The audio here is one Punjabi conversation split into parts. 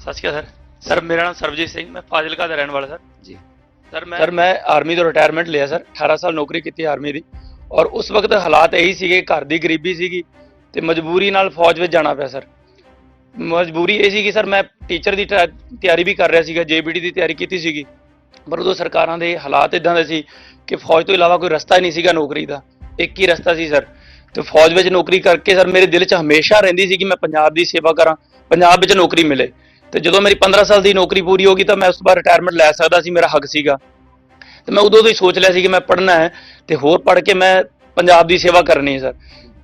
ਸਤਿ ਸ਼੍ਰੀ ਅਕਾਲ ਸਰ। ਸਰ ਮੇਰਾ ਨਾਮ ਸਰਬਜੀਤ ਸਿੰਘ ਮੈਂ ਫਾਜ਼ਿਲਕਾ ਦਾ ਰਹਿਣ ਵਾਲਾ ਸਰ। ਜੀ। ਸਰ ਮੈਂ ਸਰ ਮੈਂ ਆਰਮੀ ਤੋਂ ਰਿਟਾਇਰਮੈਂਟ ਲਿਆ ਸਰ। 18 ਸਾਲ ਨੌਕਰੀ ਕੀਤੀ ਆਰਮੀ ਦੀ। ਔਰ ਉਸ ਵਕਤ ਹਾਲਾਤ ਇਹੀ ਸੀਗੇ ਘਰ ਦੀ ਗਰੀਬੀ ਸੀਗੀ ਤੇ ਮਜਬੂਰੀ ਨਾਲ ਫੌਜ ਵਿੱਚ ਜਾਣਾ ਪਿਆ ਸਰ। ਮਜਬੂਰੀ ਇਹ ਸੀ ਕਿ ਸਰ ਮੈਂ ਟੀਚਰ ਦੀ ਤਿਆਰੀ ਵੀ ਕਰ ਰਿਹਾ ਸੀਗਾ ਜੇਬੀਡੀ ਦੀ ਤਿਆਰੀ ਕੀਤੀ ਸੀਗੀ। ਪਰ ਉਦੋਂ ਸਰਕਾਰਾਂ ਦੇ ਹਾਲਾਤ ਇਦਾਂ ਦੇ ਸੀ ਕਿ ਫੌਜ ਤੋਂ ਇਲਾਵਾ ਕੋਈ ਰਸਤਾ ਹੀ ਨਹੀਂ ਸੀਗਾ ਨੌਕਰੀ ਦਾ। ਇੱਕ ਹੀ ਰਸਤਾ ਸੀ ਸਰ। ਤੇ ਫੌਜ ਵਿੱਚ ਨੌਕਰੀ ਕਰਕੇ ਸਰ ਮੇਰੇ ਦਿਲ 'ਚ ਹਮੇਸ਼ਾ ਰਹਿੰਦੀ ਸੀ ਕਿ ਮੈਂ ਪੰਜਾਬ ਦੀ ਸੇਵਾ ਕਰਾਂ ਪੰਜਾਬ ਵਿੱਚ ਨੌਕਰੀ ਮਿਲੇ। ਤੇ ਜਦੋਂ ਮੇਰੀ 15 ਸਾਲ ਦੀ ਨੌਕਰੀ ਪੂਰੀ ਹੋ ਗਈ ਤਾਂ ਮੈਂ ਉਸ ਤੋਂ ਬਾਅਦ ਰਿਟਾਇਰਮੈਂਟ ਲੈ ਸਕਦਾ ਸੀ, ਮੇਰਾ ਹੱਕ ਸੀਗਾ। ਤੇ ਮੈਂ ਉਦੋਂ ਤੋਂ ਹੀ ਸੋਚ ਲਿਆ ਸੀ ਕਿ ਮੈਂ ਪੜ੍ਹਨਾ ਹੈ ਤੇ ਹੋਰ ਪੜ੍ਹ ਕੇ ਮੈਂ ਪੰਜਾਬ ਦੀ ਸੇਵਾ ਕਰਨੀ ਹੈ, ਸਰ।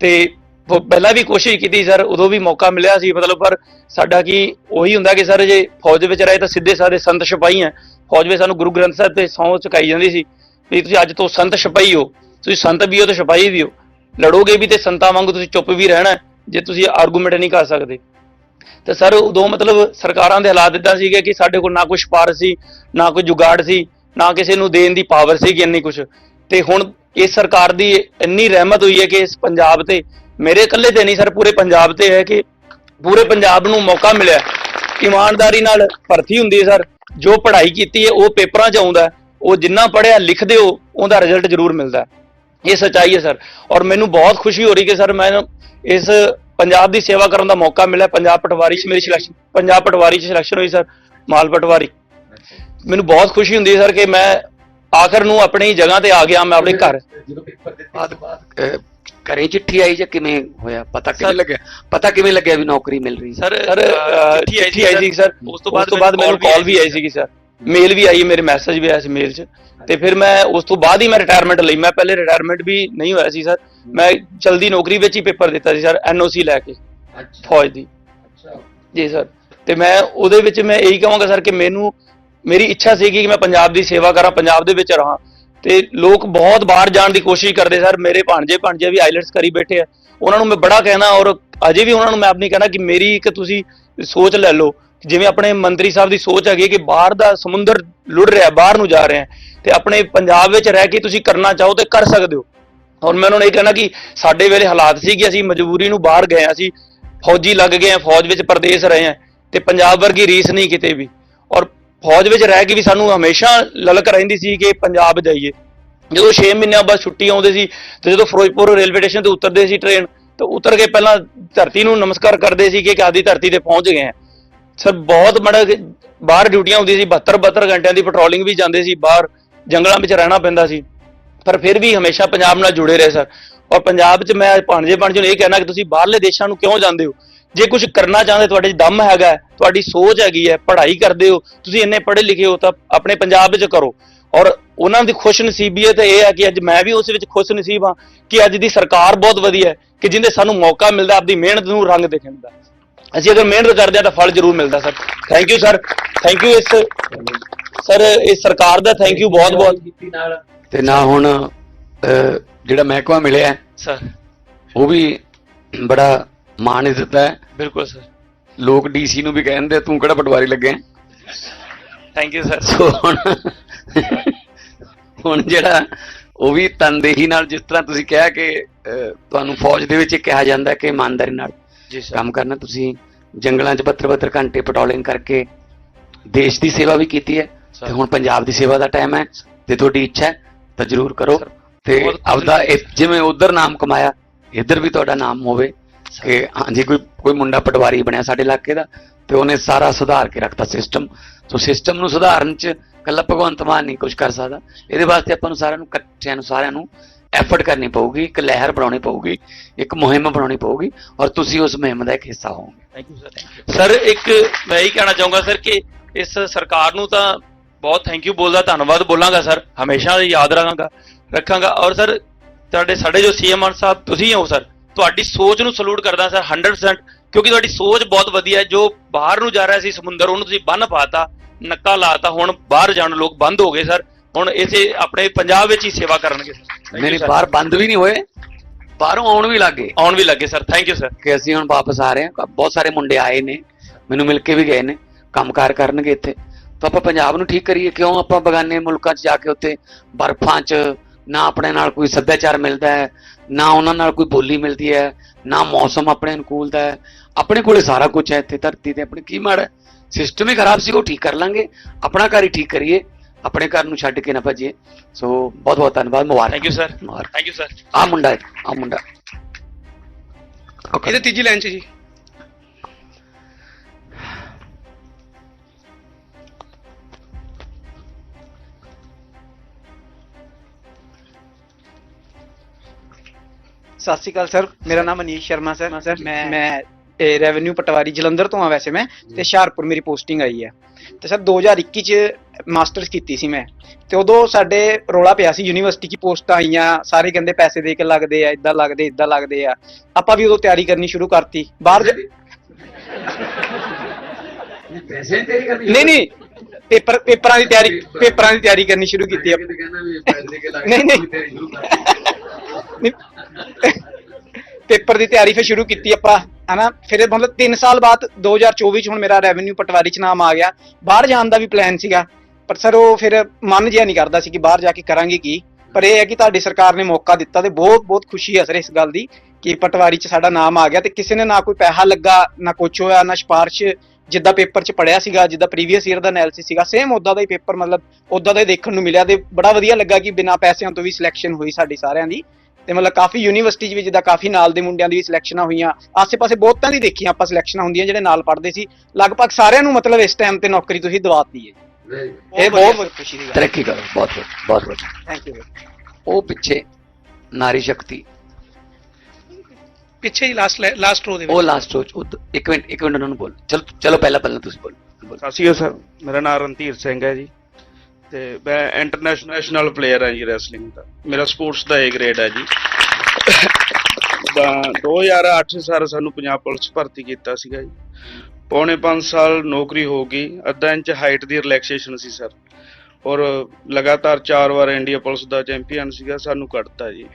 ਤੇ ਪਹਿਲਾਂ ਵੀ ਕੋਸ਼ਿਸ਼ ਕੀਤੀ, ਸਰ, ਉਦੋਂ ਵੀ ਮੌਕਾ ਮਿਲਿਆ ਸੀ। ਮਤਲਬ ਪਰ ਸਾਡਾ ਕੀ ਉਹੀ ਹੁੰਦਾ ਕਿ, ਸਰ, ਜੇ ਫੌਜ ਦੇ ਵਿੱਚ ਰਹੇ ਤਾਂ ਸਿੱਧੇ ਸਾਦੇ ਸੰਤ ਸਿਪਾਹੀ ਹੈ। ਫੌਜ ਵਿੱਚ ਸਾਨੂੰ ਗੁਰੂ ਗ੍ਰੰਥ ਸਾਹਿਬ ਤੇ ਸਹੁੰ ਚੁਕਾਈ ਜਾਂਦੀ ਸੀ ਵੀ ਤੁਸੀਂ ਅੱਜ ਤੋਂ ਸੰਤ ਸਿਪਾਹੀ ਹੋ, ਤੁਸੀਂ ਸੰਤ ਵੀ ਹੋ ਤੇ ਸਿਪਾਹੀ ਵੀ ਹੋ। ਲੜੋਗੇ ਵੀ ਤੇ ਸੰਤਾਂ ਵਾਂਗੂ ਤੁਸੀਂ ਚੁੱਪ ਵੀ ਰਹਿਣਾ ਜੇ ਤੁਸੀਂ ਆਰਗੂਮੈਂਟ ਨਹੀਂ ਕਰ ਸਕਦੇ। ਤੇ ਸਰ ਉਦੋਂ ਮਤਲਬ ਸਰਕਾਰਾਂ ਦੇ ਹਾਲਾਤ ਇਦਾਂ ਸੀਗੇ ਕਿ ਸਾਡੇ ਕੋਲ ਨਾ ਕੋਈ ਸਿਫਾਰਸ਼ ਸੀ, ਨਾ ਕੋਈ ਜੁਗਾੜ ਸੀ, ਨਾ ਕਿਸੇ ਨੂੰ ਦੇਣ ਦੀ ਪਾਵਰ ਸੀ ਕਿ ਇੰਨੀ ਕੁਝ ਤੇ ਹੁਣ ਇਸ ਸਰਕਾਰ ਦੀ ਇੰਨੀ ਰਹਿਮਤ ਹੋਈ ਹੈ ਕਿ ਇਸ ਪੰਜਾਬ ਤੇ, ਮੇਰੇ ਇਕੱਲੇ ਤੇ ਨਹੀਂ ਸਰ, ਪੂਰੇ ਪੰਜਾਬ ਤੇ ਹੈ ਕਿ ਪੂਰੇ ਪੰਜਾਬ ਨੂੰ ਮੌਕਾ ਮਿਲਿਆ। ਇਮਾਨਦਾਰੀ ਨਾਲ ਭਰਤੀ ਹੁੰਦੀ ਹੈ ਸਰ। ਜੋ ਪੜ੍ਹਾਈ ਕੀਤੀ ਹੈ, ਉਹ ਪੇਪਰਾਂ 'ਚ ਆਉਂਦਾ ਉਹ ਜਿੰਨਾ ਪੜ੍ਹਿਆ, ਲਿਖਦੇ ਹੋ, ਉਹਦਾ ਰਿਜ਼ਲਟ ਜ਼ਰੂਰ ਮਿਲਦਾ ਹੈ। ਇਹ ਸੱਚਾਈ ਹੈ ਸਰ। ਔਰ ਮੈਨੂੰ ਬਹੁਤ ਖੁਸ਼ੀ ਹੋ ਰਹੀ ਕਿ ਸਰ, ਮੈਂ ਇਸ ਪੰਜਾਬ ਦੀ ਸੇਵਾ ਕਰਨ ਦਾ ਮੌਕਾ ਮਿਲਿਆ। ਪੰਜਾਬ ਪਟਵਾਰੀ 'ਚ ਮੇਰੀ ਸਿਲੈਕਸ਼ਨ ਪੰਜਾਬ ਪਟਵਾਰੀ 'ਚ ਸਿਲੈਕਸ਼ਨ ਹੋਈ ਸਰ। ਮਾਲ ਪਟਵਾਰੀ। ਮੈਨੂੰ ਬਹੁਤ ਖੁਸ਼ੀ ਹੁੰਦੀ ਹੈ ਸਰ ਕਿ ਮੈਂ ਆਖਰ ਨੂੰ ਆਪਣੀ ਜਗ੍ਹਾ ਤੇ ਆ ਗਿਆ ਮੈਂ ਆਪਣੇ ਘਰ। ਜਦੋਂ ਪੇਪਰ ਦਿੱਤੇ ਬਾਅਦ ਬਾਅਦ? ਘਰੇ ਚਿੱਠੀ ਆਈ ਜਾਂ ਕਿਵੇਂ ਹੋਇਆ? ਪਤਾ ਕਿਵੇਂ ਲੱਗਿਆ? ਪਤਾ ਕਿਵੇਂ ਲੱਗਿਆ ਵੀ ਨੌਕਰੀ ਮਿਲ ਰਹੀ? ਸਰ ਸਰ ਚਿੱਠੀ ਆਈ ਸੀ ਸਰ। ਉਸ ਤੋਂ ਬਾਅਦ ਉਸ ਤੋਂ ਬਾਅਦ ਮੈਨੂੰ ਕਾਲ ਵੀ ਆਈ ਸੀਗੀ ਸਰ। ਮੇਲ ਵੀ ਆਈ ਮੇਰੇ ਮੈਸੇਜ ਵੀ ਆਇਆ ਸੀ ਮੇਲ 'ਚ। ਤੇ ਫਿਰ ਮੈਂ ਉਸ ਤੋਂ ਬਾਅਦ ਹੀ ਮੈਂ ਰਿਟਾਇਰਮੈਂਟ ਲਈ। ਮੈਂ ਪਹਿਲੇ ਰਿਟਾਇਰਮੈਂਟ ਵੀ ਨਹੀਂ ਹੋਇਆ ਸੀ ਸਰ। ਮੈਂ ਜਲਦੀ ਨੌਕਰੀ ਵਿੱਚ ਹੀ ਪੇਪਰ ਦਿੱਤਾ ਸੀ ਸਰ ਐਨਓਸੀ ਲੈ ਕੇ। ਅੱਛਾ। ਫੌਜ ਦੀ। ਅੱਛਾ। ਜੀ ਸਰ। ਤੇ ਮੈਂ ਉਹਦੇ ਵਿੱਚ ਮੈਂ ਇਹੀ ਕਹਾਂਗਾ ਸਰ ਕਿ ਮੈਨੂੰ ਮੇਰੀ ਇੱਛਾ ਸੀਗੀ ਕਿ ਮੈਂ ਪੰਜਾਬ ਦੀ ਸੇਵਾ ਕਰਾਂ ਪੰਜਾਬ ਦੇ ਵਿੱਚ ਰਹਾਂ। ਤੇ ਲੋਕ ਬਹੁਤ ਬਾਹਰ ਜਾਣ ਦੀ ਕੋਸ਼ਿਸ਼ ਕਰਦੇ ਸਰ। ਮੇਰੇ ਭਾਣਜੇ ਭਾਣਜੇ ਵੀ ਆਈਲੈਟਸ ਕਰੀ ਬੈਠੇ ਆ। ਉਹਨਾਂ ਨੂੰ ਮੈਂ ਬੜਾ ਕਹਿਣਾ ਔਰ ਅਜੇ ਵੀ ਉਹਨਾਂ ਨੂੰ ਮੈਂ ਆਪਣੀ ਕਹਿਣਾ ਕਿ ਮੇਰੀ ਇੱਕ ਤੁਸੀਂ ਸੋਚ ਲੈ ਲਓ। ਜਿਵੇਂ ਆਪਣੇ ਮੰਤਰੀ ਸਾਹਿਬ ਦੀ ਸੋਚ ਹੈਗੀ ਕਿ ਬਾਹਰ ਦਾ ਸਮੁੰਦਰ ਲੁੜ ਰਿਹਾ, ਬਾਹਰ ਨੂੰ ਜਾ ਰਿਹਾ ਤੇ ਆਪਣੇ ਪੰਜਾਬ ਵਿੱਚ ਰਹਿ ਕੇ ਤੁਸੀਂ ਕਰਨਾ ਚਾਹੋ ਤੇ ਕਰ ਸਕਦੇ ਹੋ। ਔਰ ਮੈਂ ਉਹਨਾਂ ਨੂੰ ਇਹ ਕਹਿਣਾ ਕਿ ਸਾਡੇ ਵੇਲੇ ਹਾਲਾਤ ਸੀ ਕਿ ਅਸੀਂ ਮਜਬੂਰੀ ਨੂੰ ਬਾਹਰ ਗਏ ਹਾਂ, ਅਸੀਂ ਫੌਜੀ ਲੱਗ ਗਏ ਆ ਫੌਜ ਵਿੱਚ ਪਰਦੇਸ ਰਹੇ ਆ ਤੇ ਪੰਜਾਬ ਵਰਗੀ ਰੀਸ ਨਹੀਂ ਕਿਤੇ ਵੀ। ਔਰ ਫੌਜ ਵਿੱਚ ਰਹਿ ਕੇ ਵੀ ਸਾਨੂੰ ਹਮੇਸ਼ਾ ਲਲਕ ਰਹਿੰਦੀ ਸੀ ਕਿ ਪੰਜਾਬ ਜਾਈਏ। ਜਦੋਂ 6 ਮਹੀਨਿਆਂ ਬਾਅਦ ਛੁੱਟੀ ਆਉਂਦੇ ਸੀ, ਤੇ ਜਦੋਂ ਫਿਰੋਜ਼ਪੁਰ ਰੇਲਵੇ ਸਟੇਸ਼ਨ ਤੇ ਉਤਰਦੇ ਸੀ ਟ੍ਰੇਨ, ਤਾਂ ਉਤਰ ਕੇ ਪਹਿਲਾਂ ਧਰਤੀ ਨੂੰ ਨਮਸਕਾਰ ਕਰਦੇ ਸੀ ਕਿ ਆਦੀ ਧਰਤੀ ਤੇ ਪਹੁੰਚ ਗਏ ਆ ਸਰ, ਬਹੁਤ ਮੜਾ ਬਾਹਰ ਡਿਊਟੀਆਂ ਹੁੰਦੀ ਸੀ 72 72 ਘੰਟਿਆਂ ਦੀ ਪੈਟਰੋਲਿੰਗ ਵੀ ਜਾਂਦੇ ਸੀ, ਬਾਹਰ ਜੰਗਲਾਂ ਵਿੱਚ ਰਹਿਣਾ ਪੈਂਦਾ ਸੀ। ਪਰ ਫਿਰ ਵੀ ਹਮੇਸ਼ਾ ਪੰਜਾਬ ਨਾਲ ਜੁੜੇ ਰਹੇ, ਸਰ। ਔਰ ਪੰਜਾਬ 'ਚ ਮੈਂ ਭਾਣਜੇ ਭਾਣਜੇ ਨੂੰ ਇਹ ਕਹਿਣਾ ਕਿ ਤੁਸੀਂ ਬਾਹਰਲੇ ਦੇਸ਼ਾਂ ਨੂੰ ਕਿਉਂ ਜਾਂਦੇ ਹੋ? ਜੇ ਕੁਝ ਕਰਨਾ ਚਾਹੁੰਦੇ, ਤੁਹਾਡੇ 'ਚ ਦਮ ਹੈਗਾ ਤੁਹਾਡੀ ਸੋਚ ਹੈਗੀ ਹੈ, ਪੜ੍ਹਾਈ ਕਰਦੇ ਹੋ, ਤੁਸੀਂ ਇੰਨੇ ਪੜ੍ਹੇ ਲਿਖੇ ਹੋ, ਤਾਂ ਆਪਣੇ ਪੰਜਾਬ ਵਿੱਚ ਕਰੋ। ਔਰ ਉਹਨਾਂ ਦੀ ਖੁਸ਼ ਨਸੀਬੀਅਤ ਇਹ ਹੈ ਕਿ ਅੱਜ ਮੈਂ ਵੀ ਉਸ ਵਿੱਚ ਖੁਸ਼ ਨਸੀਬ ਹਾਂ ਕਿ ਅੱਜ ਦੀ ਸਰਕਾਰ ਬਹੁਤ ਵਧੀਆ ਹੈ, ਕਿ ਜਿੰਦੇ ਸਾਨੂੰ ਮੌਕਾ ਮਿਲਦਾ ਆਪਣੀ ਮਿਹਨਤ ਨੂੰ ਰੰਗ ਦੇਖਣ ਦਾ। ਅਸੀਂ ਅਗਰ ਮਿਹਨਤ ਕਰਦੇ ਹਾਂ ਤਾਂ ਫਲ ਜ਼ਰੂਰ ਮਿਲਦਾ sir. Thank you sir thank you ਇਸ ਸਰ ਇਸ ਸਰਕਾਰ ਦਾ ਥੈਂਕ ਯੂ ਬਹੁਤ ਬਹੁਤ। ਤੇ ਨਾ ਹੁਣ ਜਿਹੜਾ ਮਹਿਕਮਾ ਮਿਲਿਆ ਸਰ। ਉਹ ਵੀ ਬੜਾ ਮਾਣ ਇੱਜ਼ਤ ਹੈ। ਬਿਲਕੁਲ ਸਰ। ਲੋਕ ਡੀਸੀ ਨੂੰ ਵੀ ਕਹਿੰਦੇ ਤੂੰ ਕਿਹੜਾ ਪਟਵਾਰੀ ਲੱਗੇ ਹੈ? ਥੈਂਕ ਯੂ ਸਰ ਸੋ ਹੁਣ ਹੁਣ ਜਿਹੜਾ ਉਹ ਵੀ ਤਨਦੇਹੀ ਨਾਲ ਜਿਸ ਤਰ੍ਹਾਂ ਤੁਸੀਂ ਕਿਹਾ ਕਿ ਤੁਹਾਨੂੰ ਫੌਜ ਦੇ ਵਿੱਚ ਕਿਹਾ ਜਾਂਦਾ ਕਿ ਇਮਾਨਦਾਰੀ ਨਾਲ। ਕੰਮ ਕਰਨਾ ਤੁਸੀਂ ਜੰਗਲਾਂ 'ਚ 72 72 ਘੰਟੇ ਪੈਟਰੋਲਿੰਗ ਕਰਕੇ ਦੇਸ਼ ਦੀ ਸੇਵਾ ਵੀ ਕੀਤੀ ਹੈ ਤੇ ਹੁਣ ਪੰਜਾਬ ਦੀ ਸੇਵਾ ਦਾ ਟਾਈਮ ਹੈ ਤੇ ਤੁਹਾਡੀ ਇੱਛਾ ਹੈ ਤਾਂ ਜ਼ਰੂਰ ਕਰੋ ਤੇ ਆਪਦਾ ਜਿਵੇਂ ਉਧਰ ਨਾਮ ਕਮਾਇਆ ਇੱਧਰ ਵੀ ਤੁਹਾਡਾ ਨਾਮ ਹੋਵੇ ਕਿ ਹਾਂਜੀ ਕੋਈ ਕੋਈ ਮੁੰਡਾ ਪਟਵਾਰੀ ਬਣਿਆ ਸਾਡੇ ਇਲਾਕੇ ਦਾ ਤੇ ਉਹਨੇ ਸਾਰਾ ਸੁਧਾਰ ਕੇ ਰੱਖਤਾ ਸਿਸਟਮ ਸੋ ਸਿਸਟਮ ਨੂੰ ਸੁਧਾਰਨ 'ਚ ਕੱਲਾ ਭਗਵੰਤ ਮਾਨ ਨਹੀਂ ਕੁਝ ਕਰ ਸਕਦਾ। ਇਹਦੇ ਵਾਸਤੇ ਆਪਾਂ ਨੂੰ ਸਾਰਿਆਂ ਨੂੰ ਇਕੱਠਿਆਂ ਨੂੰ ਸਾਰਿਆਂ ਨੂੰ ਐਫਰਟ ਕਰਨੀ ਪਊਗੀ ਇੱਕ ਲਹਿਰ ਬਣਾਉਣੀ ਪਊਗੀ ਇੱਕ ਮੁਹਿੰਮ ਬਣਾਉਣੀ ਪਊਗੀ ਔਰ ਤੁਸੀਂ ਉਸ ਮੁਹਿੰਮ ਦਾ ਇੱਕ ਹਿੱਸਾ ਹੋਵੋਗੇ। ਥੈਂਕ ਯੂ ਸਰ ਸਰ ਇੱਕ ਮੈਂ ਇਹੀ ਕਹਿਣਾ ਚਾਹੂੰਗਾ ਸਰ ਕਿ ਇਸ ਸਰਕਾਰ ਨੂੰ ਤਾਂ ਬਹੁਤ ਥੈਂਕ ਯੂ ਬੋਲਦਾ ਧੰਨਵਾਦ ਬੋਲਾਂਗਾ ਸਰ ਹਮੇਸ਼ਾ ਯਾਦ ਰੱਖਾਂਗਾ ਰੱਖਾਂਗਾ ਔਰ ਸਰ ਤੁਹਾਡੇ ਸਾਡੇ ਜੋ ਸੀਐਮ ਆਨ ਸਾਹਿਬ ਤੁਸੀਂ ਹੋ ਸਰ ਤੁਹਾਡੀ ਸੋਚ ਨੂੰ ਸਲੂਟ ਕਰਦਾ ਸਰ 100% ਕਿਉਂਕਿ ਤੁਹਾਡੀ ਸੋਚ ਬਹੁਤ ਵਧੀਆ ਹੈ ਜੋ ਬਾਹਰ ਨੂੰ ਜਾ ਰਿਹਾ ਸੀ ਸਮੁੰਦਰ ਉਹਨੂੰ ਤੁਸੀਂ ਬੰਨ ਪਾਤਾ ਨੱਕਾ ਲਾਤਾ ਹੁਣ ਬਾਹਰ ਜਾਣ ਲੋਕ ਬੰਦ ਹੋ ਗਏ ਸਰ ਹੁਣ ਇਸੇ ਆਪਣੇ ਪੰਜਾਬ ਵਿੱਚ ਹੀ ਸੇਵਾ ਕਰਨਗੇ ਸਰ ਮੇਰੇ ਬਾਹਰ ਬੰਦ ਵੀ ਨਹੀਂ ਹੋਏ। ਬਾਹਰੋਂ ਆਉਣ ਵੀ ਲੱਗੇ ਆਉਣ ਵੀ ਲੱਗੇ ਸਰ ਥੈਂਕ ਯੂ ਸਰ ਕਿ ਅਸੀਂ ਹੁਣ ਵਾਪਸ ਆ ਰਹੇ ਹਾਂ। ਬਹੁਤ ਸਾਰੇ ਮੁੰਡੇ ਆਏ ਨੇ। ਮੈਨੂੰ ਮਿਲ ਕੇ ਵੀ ਗਏ ਨੇ। ਕੰਮਕਾਰ ਕਰਨਗੇ ਇੱਥੇ। ਤਾਂ ਆਪਾਂ ਪੰਜਾਬ ਨੂੰ ਠੀਕ ਕਰੀਏ। ਕਿਉਂ ਆਪਾਂ ਬਗਾਨੇ ਮੁਲਕਾਂ 'ਚ ਜਾ ਕੇ ਉੱਥੇ ਬਰਫਾਂ 'ਚ ਨਾ ਆਪਣੇ ਨਾਲ ਕੋਈ ਸੱਭਿਆਚਾਰ ਮਿਲਦਾ ਹੈ ਨਾ ਉਹਨਾਂ ਨਾਲ ਕੋਈ ਬੋਲੀ ਮਿਲਦੀ ਹੈ ਨਾ ਮੌਸਮ ਆਪਣੇ ਅਨੁਕੂਲ ਦਾ ਹੈ। ਆਪਣੇ ਕੋਲੇ ਸਾਰਾ ਕੁਝ ਹੈ ਇੱਥੇ ਧਰਤੀ ਤੇ। ਆਪਣੇ ਕੀ ਮਾੜਾ ਸਿਸਟਮ ਹੀ ਖਰਾਬ ਸੀ ਉਹ ਠੀਕ ਕਰ ਲਾਂਗੇ। ਆਪਣਾ ਘਰ ਹੀ ਠੀਕ ਕਰੀਏ। ਆਪਣੇ ਘਰ ਨੂੰ ਛੱਡ ਕੇ ਨਾ ਭੱਜੀਏ। ਸੋ ਬਹੁਤ ਬਹੁਤ ਧੰਨਵਾਦ ਮੁਬਾਰਕ। Thank you sir thank you sir ਆ ਮੁੰਡਾ ਹੈ ਆ ਮੁੰਡਾ। ਇਹਦੇ ਤੀਜੀ ਲਾਈਨ 'ਚ ਜੀ। ਸਤਿ ਸ਼੍ਰੀ ਅਕਾਲ ਸਰ ਮੇਰਾ ਨਾਮ ਅਨੀਸ਼ ਸ਼ਰਮਾ ਸਰ ਸਰ ਮੈਂ ਮੈਂ ਰੈਵਨਿਊ ਪਟਵਾਰੀ ਜਲੰਧਰ ਤੋਂ ਆ ਵੈਸੇ ਮੈਂ ਤੇ ਹੁਸ਼ਿਆਰਪੁਰ ਮੇਰੀ ਪੋਸਟਿੰਗ ਆਈ ਹੈ। ਤੇ ਸਰ 2021 ਚ ਮਾਸਟਰਸ ਕੀਤੀ ਸੀ ਮੈਂ। ਤੇ ਉਦੋਂ ਸਾਡੇ ਰੋਲਾ ਪਿਆ ਸੀ ਯੂਨੀਵਰਸਿਟੀ 'ਚ ਪੋਸਟਾਂ ਆਈਆਂ ਸਾਰੇ ਕਹਿੰਦੇ ਪੈਸੇ ਦੇ ਕੇ ਲੱਗਦੇ ਆ ਇਦਾਂ ਲੱਗਦੇ ਇਦਾਂ ਲੱਗਦੇ ਆ। ਆਪਾਂ ਵੀ ਉਦੋਂ ਤਿਆਰੀ ਕਰਨੀ ਸ਼ੁਰੂ ਕਰਤੀ। ਬਾਹਰ ਜਾ- ਪੈਸੇ ਤੇਰੀ ਕਰਨੀ ਨਹੀਂ ਨਹੀਂ ਪੇਪਰ ਪੇਪਰਾਂ ਦੀ ਤਿਆਰੀ ਪੇਪਰਾਂ ਦੀ ਤਿਆਰੀ ਕਰਨੀ ਸ਼ੁਰੂ ਕੀਤੀ ਆ। ਨਹੀਂ, ਨਹੀਂ। ਪੇਪਰ ਦੀ ਤਿਆਰੀ ਫਿਰ ਸ਼ੁਰੂ ਕੀਤੀ ਆਪਾਂ, ਹਨਾ? ਫਿਰ ਮਤਲਬ 3 ਸਾਲ ਬਾਅਦ 2024 ਚ ਹੁਣ ਮੇਰਾ ਰੈਵਨਿਊ ਪਟਵਾਰੀ ਚ ਨਾਮ ਆ ਗਿਆ। ਬਾਹਰ ਜਾਣ ਦਾ ਵੀ ਪਲਾਨ ਸੀਗਾ, ਪਰ ਸਰ ਉਹ ਫਿਰ ਮਨ ਜਿਆ ਨਹੀਂ ਕਰਦਾ ਸੀ ਕਿ ਬਾਹਰ ਜਾ ਕੇ ਕਰਾਂਗੇ ਕੀ। ਪਰ ਇਹ ਹੈ ਕਿ ਤੁਹਾਡੀ ਸਰਕਾਰ ਨੇ ਮੌਕਾ ਦਿੱਤਾ ਤੇ ਬਹੁਤ ਬਹੁਤ ਖੁਸ਼ੀ ਹੈ ਸਰ ਇਸ ਗੱਲ ਦੀ ਕਿ ਪਟਵਾਰੀ ਚ ਸਾਡਾ ਨਾਮ ਆ ਗਿਆ ਤੇ ਕਿਸੇ ਨੇ ਨਾ ਕੋਈ ਪੈਸਾ ਲੱਗਾ, ਨਾ ਕੁਛ ਹੋਇਆ, ਨਾ ਸਿਫਾਰਿਸ਼ ਜਿੱਦਾਂ ਪੇਪਰ ਚ ਪੜਿਆ ਸੀਗਾ, ਜਿੱਦਾਂ ਪ੍ਰੀਵੀਅਸ ਈਅਰ ਦਾ ਐਨਾਲਿਸਿਸ ਸੀਗਾ ਸੇਮ ਉਦਾਂ ਦਾ ਹੀ ਪੇਪਰ ਮਤਲਬ ਉਦਾਂ ਦਾ ਹੀ ਦੇਖਣ ਨੂੰ ਮਿਲਿਆ ਤੇ ਬੜਾ ਵਧੀਆ ਲੱਗਾ ਕਿ ਬਿਨਾਂ ਪੈਸਿਆਂ ਤੋਂ ਵੀ ਸਿਲੈਕਸ਼ਨ ਹੋਈ ਸਾਡੀ ਸਾਰਿਆਂ ਦੀ। ਤੇ ਮਤਲਬ ਕਾਫੀ ਯੂਨੀਵਰਸਿਟੀ ਵਿੱਚ ਜਿੱਦਾਂ ਕਾਫੀ ਨਾਲ ਦੇ ਮੁੰਡਿਆਂ ਦੀ ਵੀ ਸਿਲੈਕਸ਼ਨਾਂ ਹੋਈਆਂ ਆਸੇ-ਪਾਸੇ ਬਹੁਤਾਂ ਦੀ ਦੇਖੀਆਂ ਆਪਾਂ ਸਿਲੈਕਸ਼ਨਾਂ ਹੁੰਦੀਆਂ ਜਿਹੜੇ ਨਾਲ ਪੜ੍ਹਦੇ ਸੀ। ਲਗਭਗ ਸਾਰਿਆਂ ਨੂੰ ਮਤਲਬ ਇਸ ਟਾਈਮ ਤੇ ਨੌਕਰੀ ਤੁਸੀਂ ਦਵਾਤੀ ਹੈ। ਇਹ ਬਹੁਤ ਖੁਸ਼ੀ ਦੀ ਗੱਲ ਤਰੱਕੀ ਕਰੋ ਬਹੁਤ ਬਹੁਤ ਬਹੁਤ ਥੈਂਕ ਯੂ ਉਹ ਪਿੱਛੇ ਨਾਰੀ ਸ਼ਕਤੀ। ਪਿੱਛੇ ਹੀ ਲਾਸਟ ਲਾਸਟ ਰੋ ਦੇ ਉਹ ਲਾਸਟ ਰੋਚ ਇੱਕ ਮਿੰਟ ਇੱਕ ਮਿੰਟ ਉਹਨਾਂ ਨੂੰ ਬੋਲ। ਚਲੋ ਚਲੋ ਪਹਿਲਾਂ ਪਹਿਲਾਂ ਤੁਸੀਂ ਬੋਲੋ। ਬੋਲੋ। ਸਤਿ ਸ਼੍ਰੀ ਅਕਾਲ ਸਰ ਮੇਰਾ ਨਾਮ ਰਣਧੀਰ ਸਿੰਘ ਹੈ ਜੀ। ਤੇ ਮੈਂ ਇੰਟਰਨੈਸ਼ਨਲ ਪਲੇਅਰ ਹਾਂ ਜੀ ਰੈਸਲਿੰਗ ਦਾ। ਮੇਰਾ ਸਪੋਰਟਸ ਦਾ ਏ ਗ੍ਰੇਡ ਹੈ ਜੀ। ਤਾਂ 2008 ਸਰ ਸਾਨੂੰ ਪੰਜਾਬ ਪੁਲਿਸ ਭਰਤੀ ਕੀਤਾ ਸੀਗਾ ਜੀ। ਪੌਣੇ 5 ਸਾਲ ਨੌਕਰੀ ਹੋ ਗਈ। ਅੱਧਾ ਇੰਚ ਹਾਈਟ ਦੀ ਰਿਲੈਕਸੇਸ਼ਨ ਸੀ ਸਰ ਔਰ ਲਗਾਤਾਰ 4 ਵਾਰ ਇੰਡੀਆ ਪੁਲਿਸ ਦਾ ਚੈਂਪੀਅਨ ਸੀਗਾ ਸਾਨੂੰ ਕੱਢਤਾ ਜੀ।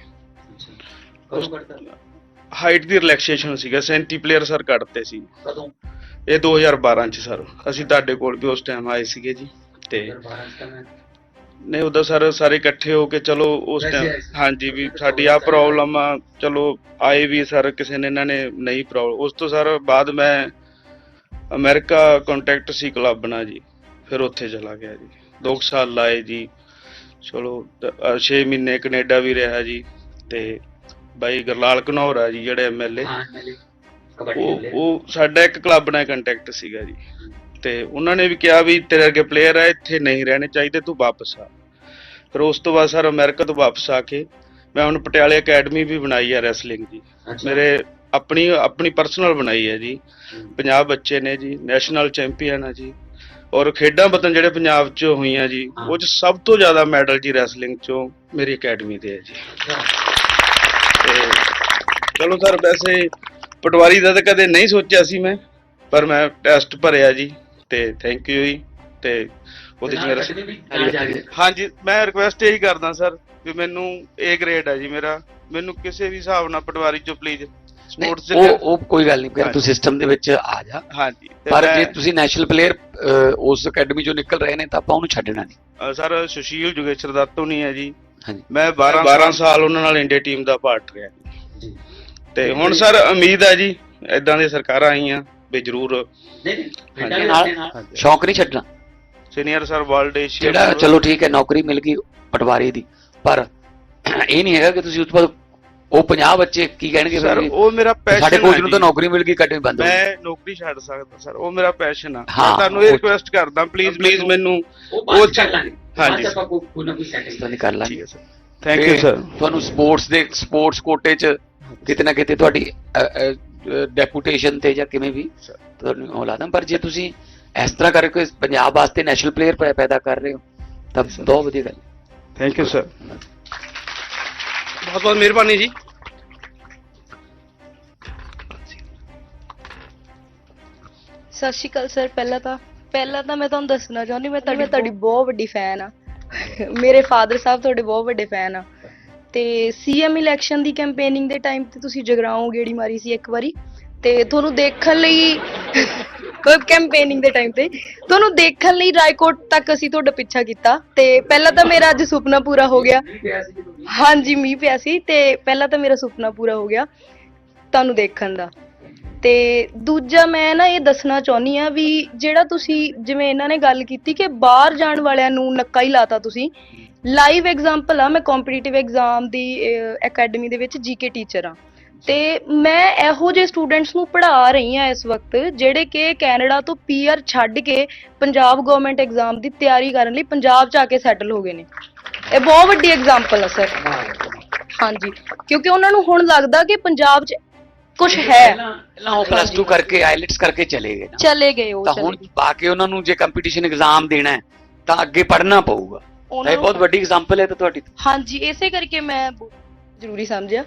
ਹਾਈਟ ਦੀ ਰਿਲੈਕਸੇਸ਼ਨ ਸੀਗਾ 37 ਪਲੇਅਰ ਸਰ ਕੱਢਤੇ ਸੀ। ਕਦੋਂ? ਇਹ 2012 ਚ ਸਰ ਅਸੀਂ ਤੁਹਾਡੇ ਕੋਲ ਵੀ ਉਸ ਟਾਈਮ ਆਏ ਸੀਗੇ ਜੀ। ਤੇ ਨਹੀਂ ਉਦੋਂ ਸਰ ਸਾਰੇ ਇਕੱਠੇ ਹੋ ਕੇ ਚਲੋ ਉਸ ਵੈਸੇ ਆਏ ਟਾਈਮ ਸੀ। ਹਾਂਜੀ ਵੀ ਸਾਡੀ ਆ ਪ੍ਰੋਬਲਮ ਆ ਚਲੋ ਆਏ ਵੀ ਸਰ ਕਿਸੇ ਨੇ ਇਹਨਾਂ ਨੇ ਨਹੀਂ ਪ੍ਰੋਬਲਮ ਉਸ ਤੋਂ ਸਰ ਬਾਅਦ ਮੈਂ ਅਮਰੀਕਾ ਕੰਟੈਕਟ ਸੀ ਕਲੱਬ ਨਾਲ ਜੀ ਫਿਰ ਉੱਥੇ ਚਲਾ ਗਿਆ ਜੀ। 2 ਸਾਲ ਲਾਏ ਜੀ। ਚਲੋ 6 ਮਹੀਨੇ ਕੈਨੇਡਾ ਵੀ ਰਿਹਾ ਜੀ ਤੇ ਬਾਈ ਗਰਲਾਲ ਘਨੌਰ ਆ ਜੀ ਜਿਹੜੇ ਐਮਐਲਏ ਉਹ ਉਹ ਸਾਡਾ ਇੱਕ ਕਲੱਬ ਨਾਲ ਕੰਟੈਕਟ ਸੀਗਾ ਜੀ। ਤੇ ਉਹਨਾਂ ਨੇ ਵੀ ਕਿਹਾ ਵੀ ਤੇਰੇ ਅੱਗੇ ਪਲੇਅਰ ਆ ਇੱਥੇ ਨਹੀਂ ਰਹਿਣੇ ਚਾਹੀਦੇ ਤੂੰ ਵਾਪਸ ਆ। ਫਿਰ ਉਸ ਤੋਂ ਬਾਅਦ ਸਰ ਅਮਰੀਕਾ ਤੋਂ ਵਾਪਸ ਆ ਕੇ ਮੈਂ ਹੁਣ ਪਟਿਆਲੇ ਅਕੈਡਮੀ ਵੀ ਬਣਾਈ ਹੈ ਰੈਸਲਿੰਗ ਦੀ। ਮੇਰੇ ਆਪਣੀ ਆਪਣੀ ਪਰਸਨਲ ਬਣਾਈ ਹੈ ਜੀ। ਪੰਜਾਬ ਬੱਚੇ ਨੇ ਜੀ ਨੈਸ਼ਨਲ ਚੈਂਪੀਅਨ ਆ ਜੀ। ਔਰ ਖੇਡਾਂ ਵਤਨ ਜਿਹੜੇ ਪੰਜਾਬ 'ਚ ਹੋਈਆਂ ਜੀ ਉਹ 'ਚ ਸਭ ਤੋਂ ਜ਼ਿਆਦਾ ਮੈਡਲ ਜੀ ਰੈਸਲਿੰਗ 'ਚੋਂ ਮੇਰੀ ਅਕੈਡਮੀ ਦੇ ਹੈ ਜੀ। ਤੇ ਚਲੋ ਸਰ ਵੈਸੇ ਪਟਵਾਰੀ ਦਾ ਤਾਂ ਕਦੇ ਨਹੀਂ ਸੋਚਿਆ ਸੀ ਮੈਂ ਪਰ ਮੈਂ ਟੈਸਟ ਭਰਿਆ ਜੀ। ਤੇ ਥੈਂਕ ਯੂ ਜੀ ਤੇ ਉਹਦੇ ਚ ਮੇਰਾ ਹਾਂਜੀ ਮੈਂ ਰਿਕੁਐਸਟ ਇਹੀ ਕਰਦਾ ਸਰ ਵੀ ਮੈਨੂੰ ਏ ਗ੍ਰੇਡ ਹੈ ਜੀ ਮੇਰਾ। ਮੈਨੂੰ ਕਿਸੇ ਵੀ ਹਿਸਾਬ ਨਾਲ ਪਟਵਾਰੀ ਚੋਂ ਪਲੀਜ਼ ਸਪੋਰਟਸ ਉਹ ਉਹ ਕੋਈ ਗੱਲ ਨਹੀਂ ਤੂੰ ਸਿਸਟਮ ਦੇ ਵਿੱਚ ਆ ਜਾ। ਹਾਂਜੀ ਪਰ ਜੇ ਤੁਸੀਂ ਨੈਸ਼ਨਲ ਪਲੇਅਰ ਉਸ ਅਕੈਡਮੀ ਚੋਂ ਨਿਕਲ ਰਹੇ ਨੇ ਤਾਂ ਆਪਾਂ ਉਹਨੂੰ ਛੱਡਣਾ ਨਹੀਂ। ਸਰ ਸੁਸ਼ੀਲ ਜੁਗੇਸ਼ਰ ਦੱਤੋਂ ਨਹੀਂ ਹੈ ਜੀ। ਹਾਂਜੀ। ਮੈਂ 12 12 ਸਾਲ ਉਹਨਾਂ ਨਾਲ ਇੰਡੀਆ ਟੀਮ ਦਾ ਪਾਰਟ ਰਿਹਾ। ਜੀ। ਤੇ ਹੁਣ ਸਰ ਉਮੀਦ ਹੈ ਜੀ ਇਦਾਂ ਦੀਆਂ ਸਰਕਾਰਾਂ ਆਈਆਂ। ਵੀ ਜ਼ਰੂਰ ਨਹੀਂ ਨਾਲ ਸ਼ੌਂਕ ਨਹੀਂ ਛੱਡਣਾ। ਸੀਨੀਅਰ ਸਰ ਵਰਲਡ ਏਸ਼ੀਆ ਜਿਹੜਾ ਚਲੋ ਠੀਕ ਹੈ ਨੌਕਰੀ ਮਿਲ ਗਈ ਪਟਵਾਰੀ ਦੀ ਪਰ ਇਹ ਨਹੀਂ ਹੈਗਾ ਕਿ ਤੁਸੀਂ ਉਸ ਤੋਂ ਬਾਅਦ ਉਹ 50 ਬੱਚੇ ਕੀ ਕਹਿਣਗੇ ਸਰ? ਉਹ ਮੇਰਾ ਪੈਸ਼ਨ ਸਾਡੇ ਕੋਚ ਨੂੰ ਤਾਂ ਨੌਕਰੀ ਮਿਲ ਗਈ ਕੱਟੇ ਬੰਦ। ਮੈਂ ਨੌਕਰੀ ਛੱਡ ਸਕਦਾ ਸਰ ਉਹ ਮੇਰਾ ਪੈਸ਼ਨ ਆ। ਮੈਂ ਤੁਹਾਨੂੰ ਇਹ ਰਿਕੁਐਸਟ ਕਰਦਾ ਪਲੀਜ਼ ਪਲੀਜ਼ ਮੈਨੂੰ ਉਹ ਬਾਅਦ ਚ ਕਰ ਲਾਂਗੇ। ਹਾਂਜੀ। ਆਪਾਂ ਕੋਈ ਨਾ ਕੋਈ ਨਹੀਂ ਕਰ ਲਾਂਗੇ। ਠੀਕ ਹੈ ਸਰ। ਥੈਂਕ ਯੂ ਸਰ ਤੁਹਾਨੂੰ ਸਪੋਰਟਸ ਦੇ ਸਪੋਰਟਸ ਕੋਟੇ 'ਚ ਕਿਤੇ ਨਾ ਕਿਤੇ ਤੁਹਾਡੀ ਡੈਪੂਟੇਸ਼ਨ ਤੇ ਜਾਂ ਕਿਵੇਂ ਵੀ. ਤੁਹਾਨੂੰ ਉਹ ਲਾਦਾ ਪਰ ਜੇ ਤੁਸੀਂ ਇਸ ਤਰ੍ਹਾਂ ਕਰਕੇ ਪੰਜਾਬ ਵਾਸਤੇ ਨੈਸ਼ਨਲ ਪਲੇਅਰ ਪੈਦਾ ਕਰ ਰਹੇ ਹੋ ਤਾਂ ਬਹੁਤ ਵਧੀਆ ਗੱਲ ਥੈਂਕ ਯੂ ਸਰ ਬਹੁਤ ਬਹੁਤ ਮਿਹਰਬਾਨੀ ਜੀ। ਸਤਿ ਸ਼੍ਰੀ ਅਕਾਲ ਸਰ ਪਹਿਲਾਂ ਤਾਂ ਪਹਿਲਾਂ ਤਾਂ ਮੈਂ ਤੁਹਾਨੂੰ ਦੱਸਣਾ ਚਾਹੁੰਦੀ ਮੈਂ ਤੁਹਾਡੀ ਤੁਹਾਡੀ ਬਹੁਤ ਵੱਡੀ ਫੈਨ ਆ। ਮੇਰੇ ਫਾਦਰ ਸਾਹਿਬ ਤੁਹਾਡੇ ਬਹੁਤ ਵੱਡੇ ਫੈਨ ਆ। ਤੇ ਸੀਐਮ ਇਲੈਕਸ਼ਨ ਦੀ ਕੈਂਪੇਨਿੰਗ ਦੇ ਟਾਈਮ ਤੇ ਤੁਸੀਂ ਜਗਰਾਉਂ ਗੇੜੀ ਮਾਰੀ ਸੀ ਇੱਕ ਵਾਰੀ। ਤੇ ਤੁਹਾਨੂੰ ਦੇਖਣ ਲਈ ਕੈਂਪੇਨਿੰਗ ਦੇ ਟਾਈਮ ਤੇ। ਤੁਹਾਨੂੰ ਦੇਖਣ ਲਈ ਰਾਏਕੋਟ ਤੱਕ ਅਸੀਂ ਤੁਹਾਡਾ ਪਿੱਛਾ ਕੀਤਾ। ਤੇ ਪਹਿਲਾਂ ਤਾਂ ਮੇਰਾ ਅੱਜ ਸੁਪਨਾ ਪੂਰਾ ਹੋ ਗਿਆ। ਹਾਂਜੀ, ਮੀਂਹ ਪਿਆ ਸੀ ਤੇ ਪਹਿਲਾਂ ਤਾਂ ਮੇਰਾ ਸੁਪਨਾ ਪੂਰਾ ਹੋ ਗਿਆ ਤੁਹਾਨੂੰ ਦੇਖਣ ਦਾ। ਤੇ ਦੂਜਾ ਮੈਂ ਨਾ ਇਹ ਦੱਸਣਾ ਚਾਹੁੰਦੀ ਆ ਵੀ ਜਿਹੜਾ ਤੁਸੀਂ ਜਿਵੇਂ ਇਹਨਾਂ ਨੇ ਗੱਲ ਕੀਤੀ ਕਿ ਬਾਹਰ ਜਾਣ ਵਾਲਿਆਂ ਨੂੰ ਨੱਕਾ ਹੀ ਲਾਤਾ ਤੁਸੀਂ ਲਾਈਵ ਐਗਜ਼ਾਮਪਲ ਆ ਮੈਂ ਕੰਪੀਟੀਟਿਵ ਐਗਜ਼ਾਮ ਦੀ ਅਕੈਡਮੀ ਦੇ ਵਿੱਚ ਜੀਕੇ ਟੀਚਰ ਆ। ਤੇ ਮੈਂ ਇਹੋ ਜਿਹੇ ਸਟੂਡੈਂਟਸ ਨੂੰ ਪੜ੍ਹਾ ਰਹੀ ਹਾਂ ਇਸ ਵਕਤ ਜਿਹੜੇ ਕਿ ਕੈਨੇਡਾ ਤੋਂ ਪੀਆਰ ਛੱਡ ਕੇ ਪੰਜਾਬ ਗਵਰਨਮੈਂਟ ਐਗਜ਼ਾਮ ਦੀ ਤਿਆਰੀ ਕਰਨ ਲਈ ਪੰਜਾਬ 'ਚ ਆ ਕੇ ਸੈਟਲ ਹੋ ਗਏ ਨੇ। ਇਹ ਬਹੁਤ ਵੱਡੀ ਐਗਜ਼ਾਮਪਲ ਆ ਸਰ ਹਾਂਜੀ ਕਿਉਂਕਿ ਉਹਨਾਂ ਨੂੰ ਹੁਣ ਲੱਗਦਾ ਕਿ ਪੰਜਾਬ 'ਚ ਕੁਝ ਹੈ। ਪਹਿਲਾਂ ਉਹ ਪਲੱਸ 2 ਕਰਕੇ ਆਈਲੈਟਸ ਕਰਕੇ ਚਲੇ ਗਏ ਚਲੇ ਗਏ ਉਹ ਤਾਂ ਹੁਣ ਗਏ। ਪਾ ਕੇ ਉਹਨਾਂ ਨੂੰ ਜੇ ਕੰਪੀਟੀਸ਼ਨ ਐਗਜ਼ਾਮ ਦੇਣਾ ਹੈ ਤਾਂ ਅੱਗੇ ਪੜ੍ਹਨਾ ਪਊਗਾ। ਉਹਨਾਂ ਇਹ ਬਹੁਤ ਵੱਡੀ ਐਗਜ਼ਾਮਪਲ ਹੈ ਤਾਂ ਤੁਹਾਡੀ। ਹਾਂਜੀ ਇਸੇ ਕਰਕੇ ਮੈਂ ਜ਼ਰੂਰੀ ਸਮਝਿਆ।